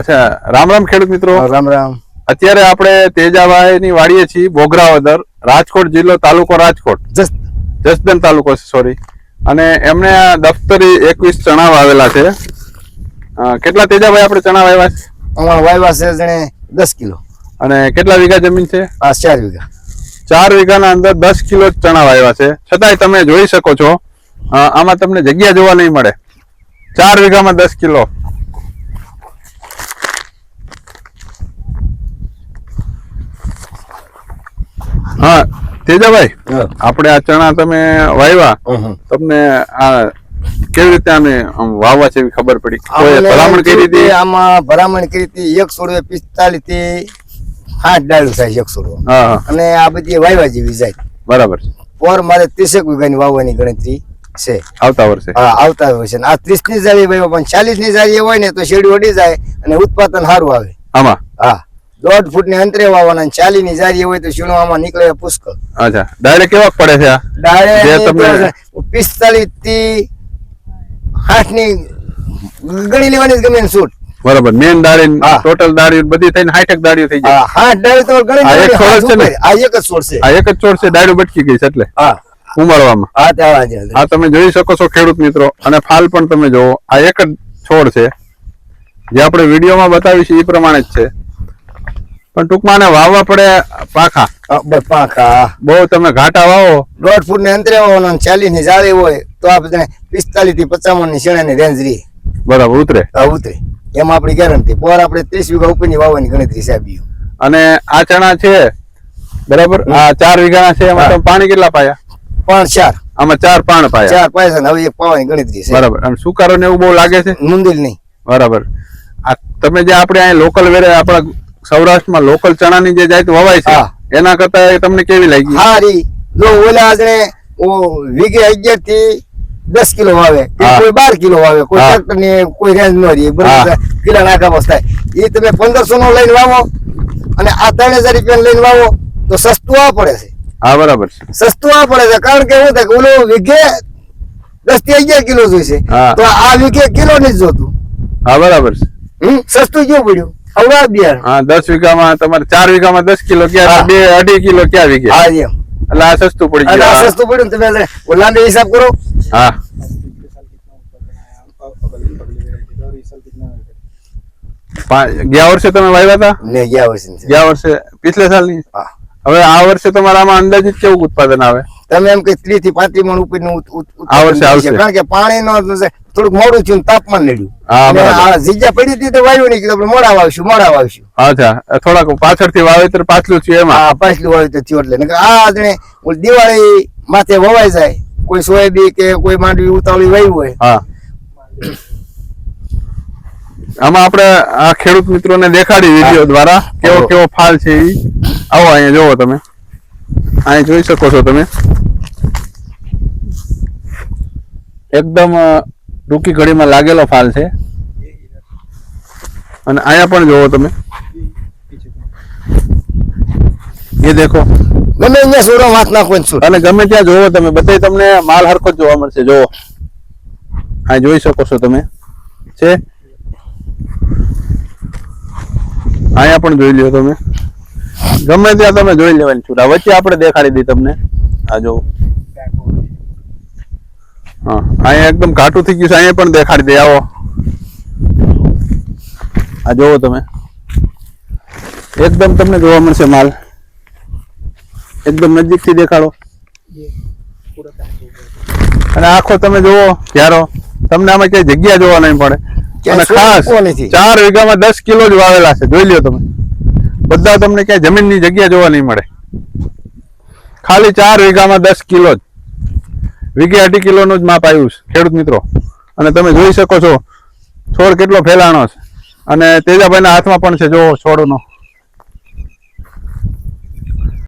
અચ્છા રામ રામ ખેડૂત મિત્રો. રામ રામ. અત્યારે આપણે તેજાભાઈ ની વાડીએ છીએ બોગરાવદર રાજકોટ જિલ્લો તાલુકો રાજકોટ. જસદન તાલુકો સોરી અને એમને આ દફતરી એકવીસ ચણા વાવેલા છે. કેટલા તેજાભાઈ આપણે ચણા વાવ્યા છે? અમારા વાવ્યા છે જણે દસ કિલો. અને કેટલા વીઘા જમીન છે? આ ચાર વીઘા. ચાર વીઘાના અંદર દસ કિલો ચણા વાવ્યા છે. છતાંય તમે જોઈ શકો છો આમાં તમને જગ્યા જોવા નહીં મળે. ચાર વીઘામાં દસ કિલો. હા તેજાભાઈ. આપણે આ ચણા તમે વાવ્યા તમને આ કેવી રીતે આને વાવવા છે એવી ખબર પડી? ભલામણ કરી હતી? આમાં ભલામણ કરી હતી એક સોળવે પિસ્તાલીસથી આઠ ડાળું થાય એક સોળવો અને આ બધી વાવવા જેવી જાય. બરાબર પોર મારે ત્રીસેક વીઘાની વાવવાની ગણતરી છે. આવતા વર્ષે? હા આવતા છે આ ત્રીસની જાળી વાવ્યો પણ ચાલીસની જાળી હોય ને તો શેડી વડી જાય અને ઉત્પાદન સારું આવે. આમાં? હા. દોઢ ફૂટની અંતરે વાવવાના ચાલી ની જારી હોય તો શીણો આમાં નીકળે પુષ્કળ. અચ્છા. ડાયરેક્ટ કેવા પડે છે ડાળે પિસ્તાલીસથી આઠની ગણી લેવાની ગમે સૂટ બરાબર. મેન દાળી ટોટલ દાળી બધી થઈને હાઈટેક દાળીઓ થઈ જાય. હા હાથ તો ગણી આ એક છોડ છે ને? આ એક જ છોડ છે. આ એક જ છોડ છે દાળી બટકી ગઈ છે એટલે. હા. ઉમારવામાં આ તમે જોઈ શકો છો ખેડૂત મિત્રો અને ફાલ પણ તમે જોવો. આ એક જ છોડ છે. જે આપણે વિડીયોમાં બતાવી છે એ પ્રમાણે જ છે. પણ ટૂંકમાં વાવવા પડે પાખા. પાખા. બહુ તમે ઘાટા વાવો. દોઢ ફૂટની અંતરે વાવવાનો ચાલીસની જાળી હોય તો આપણે પિસ્તાલીસથી પચાવનની શેણા ની રેન્જ રહી બરાબર ઉતરે. ઉતરે. એમાં આપણી ગેરંટી પોર આપણે ત્રીસ વીઘા ઉપરની વાવવાની ગણતરી સાહેબ અને આ ચણા છે બરાબર? આ ચાર વીઘાના છે એમાં તમે પાણી કેટલા પાયા? પણ ચાર. આમાં ચાર પાણ પાયા. ચાર પૈસા ને હવે એક પાવાની ગણતરી છે. બરાબર. અને સુકારો ને એવું બહુ લાગે છે? મુંદિલ નહીં. બરાબર. આ તમે જે આપણે અહીં લોકલ વેરે આપણા સૌરાષ્ટ્રમાં લોકલ ચણાની જે જાત વવાય છે એના કરતા તમને કેવી લાગી? સારી જો ઓલા આજણે વીઘે અગિયારથી દસ કિલો વાવે. કોઈ બાર કિલો વાવે. કોઈ ટ્રેક્ટરની કોઈ રેન્જ ન રહી બરાબર કિલા નાખા બસ થાય. એ તમે પંદરસો નો લઈને વાવો અને આ ત્રણ હજાર રૂપિયા લઈને વાવો તો સસ્તું આ પડે છે. હા બરાબર સસ્તું આ પડે છે. કારણ કે શું થાય કે ઓલો વીઘે દસથી અગિયાર કિલો જોઈશે. તો આ વીઘે કિલો ની જ જોતું. હા બરાબર છે. સસ્તું કેવું પડ્યું? હા દસ વીઘામાં તમારે ચાર વીઘામાં દસ કિલો ક્યાં બે અઢી કિલો ક્યાં વીઘે? હા એમ. એટલે આ સસ્તું પડી ગયું. સસ્તું પડ્યું તમે ઓલાને હિસાબ કરો. હા. ગયા વર્ષે તમે વાવ્યા હતા? ને ગયા વર્ષે ગયા વર્ષે પિછલે સાલની? ની હવે આ વર્ષે તમારા આમાં અંદાજિત કેવું ઉત્પાદન આવે? તમે એમ કે ત્રીસથી પાંત્રીસ મણ ઉત્પાદન આ વર્ષે આવશે. કારણ કે પાણી નો થોડુંક મોડું થયું તાપમાન નડ્યું. જગ્યા પડી હતી તો વાયુ કીધું આપણે મોડા વાવશું મોડા વાવશું અચ્છા થોડાક પાછળથી વાવેતર પાછલું થયું એમાં? હા પાછલું વાવેતર થયું એટલે. આ આદણે દિવાળી માથે વવાઈ જાય. કોઈ સોયાબી કે કોઈ માંડવી ઉતાવળી વાયુ હોય. હા. આમાં આપણે આ ખેડૂત મિત્રોને દેખાડી વીડિયો દ્વારા કેવો કેવો ફાલ છે એ આવો અહીંયા જોવો તમે. અહીં જોઈ શકો છો તમે. એકદમ ટૂંકી ઘડીમાં લાગેલો ફાલ છે. અને અહીંયા પણ જોવો તમે. એ દેખો. ગમે અહીંયા સોરો હાથ નાખો છું અને ગમે ત્યાં જોવો તમે. બધે તમને માલ હરખો જ જોવા મળશે. જોવો. આ જોઈ શકો છો તમે. છે? અહીંયા પણ જોઈ લ્યો તમે. ગમે ત્યાં તમે જોઈ લેવાની છૂટા. વચ્ચે આપણે દેખાડી દી તમને. આ જો હા. અહીંયા એકદમ ઘાટું થઈ ગયું છે. અહીંયા પણ દેખાડી દે. આવો. આ જોવો તમે. એકદમ તમને જોવા મળશે માલ. એકદમ નજીકથી દેખાડો. અને આખો તમે જુઓ ક્યારો. તમને આમાં કઈ જગ્યા જોવા નહીં પડે અને ખાસ ચાર વીઘામાં દસ કિલો જ વાવેલા છે. જોઈ લ્યો તમે. બધા તમને ક્યાંય જમીનની જગ્યા જોવા નહીં મળે. ખાલી ચાર વીઘામાં દસ કિલો જ. વીઘે અઢી કિલોનું જ માપ આવ્યું છે, ખેડૂત મિત્રો. અને તમે જોઈ શકો છો, છોડ કેટલો ફેલાણો છે. અને તેજાભાઈના હાથમાં પણ છે, જો છોડનો.